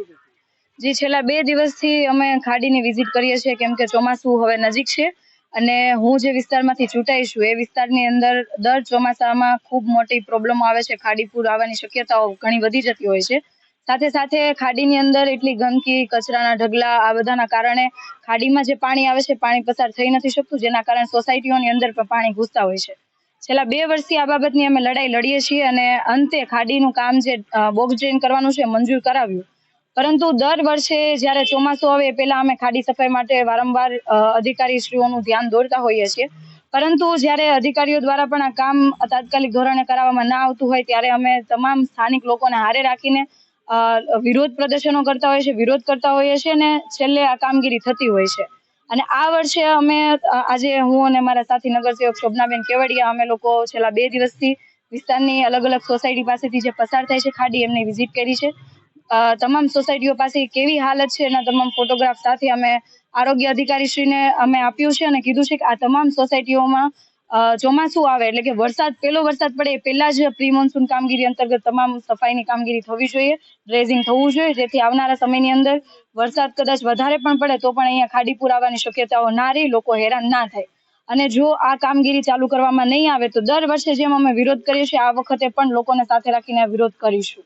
જે? જી, છેલ્લા બે દિવસથી અમે ખાડીની વિઝિટ કરીએ છીએ, કેમ કે ચોમાસું હવે નજીક છે અને હું જે વિસ્તારમાંથી ચૂંટાઈ છું, એ વિસ્તારની અંદર દર ચોમાસામાં ખૂબ મોટી પ્રોબ્લેમો આવે છે, ખાડી પૂર આવવાની શક્યતાઓ ઘણી વધી જતી હોય છે સાથે સાથે ખાડીની અંદર એટલી ગંદકી, કચરાના ઢગલા, આ બધાના કારણે ખાડીમાં જે પાણી આવે છે, પાણી પસાર થઈ નથી શકતું, જેના કારણે સોસાયટીઓની અંદર પણ પાણી ઘૂસતા હોય છે છેલ્લા બે વર્ષથી આ બાબતની અમે લડાઈ લડીએ છીએ અને અંતે ખાડીનું કામ જે બોક્સ ડ્રેન કરવાનું છે મંજૂર કરાવ્યું. પરંતુ દર વર્ષે જ્યારે ચોમાસું આવે એ પહેલા અમે ખાડી સફાઈ માટે વારંવાર અધિકારીશ્રીઓનું ધ્યાન દોરતા હોઈએ છીએ. પરંતુ જ્યારે અધિકારીઓ દ્વારા પણ આ કામ તાત્કાલિક ધોરણે કરાવવામાં ના આવતું હોય ત્યારે અમે તમામ સ્થાનિક લોકોને હારે રાખીને વિરોધ પ્રદર્શનો કરતા હોઈએ છીએ, વિરોધ કરતા હોઈએ છીએ અને છેલ્લે આ કામગીરી થતી હોય છે. અને આ વર્ષે અમે આજે હું અને મારા સાથી નગરસેવક શોભનાબેન કેવડિયા, અમે લોકો છેલ્લા બે દિવસથી વિસ્તારની અલગ અલગ સોસાયટી પાસેથી જે પસાર થાય છે ખાડી, એમની વિઝિટ કરી છે. તમામ સોસાયટીઓ પાસે કેવી હાલત છે એના તમામ ફોટોગ્રાફ સાથે અમે આરોગ્ય અધિકારીશ્રીને અમે આપ્યું છે અને કીધું છે કે આ તમામ સોસાયટીઓમાં ચોમાસું આવે એટલે કે વરસાદ પહેલો વરસાદ પડે એ પહેલા જ પ્રી મોન્સૂન કામગીરી અંતર્ગત તમામ સફાઈની કામગીરી થવી જોઈએ, ડ્રેઝિંગ થવું જોઈએ, જેથી આવનારા સમયની અંદર વરસાદ કદાચ વધારે પણ પડે તો પણ અહીંયા ખાડી પૂર આવવાની શક્યતાઓ ના રહી, લોકો હેરાન ના થાય. અને જો આ કામગીરી ચાલુ કરવામાં નહીં આવે તો દર વર્ષે જેમ અમે વિરોધ કરીએ છીએ, આ વખતે પણ લોકોને સાથે રાખીને વિરોધ કરીશું.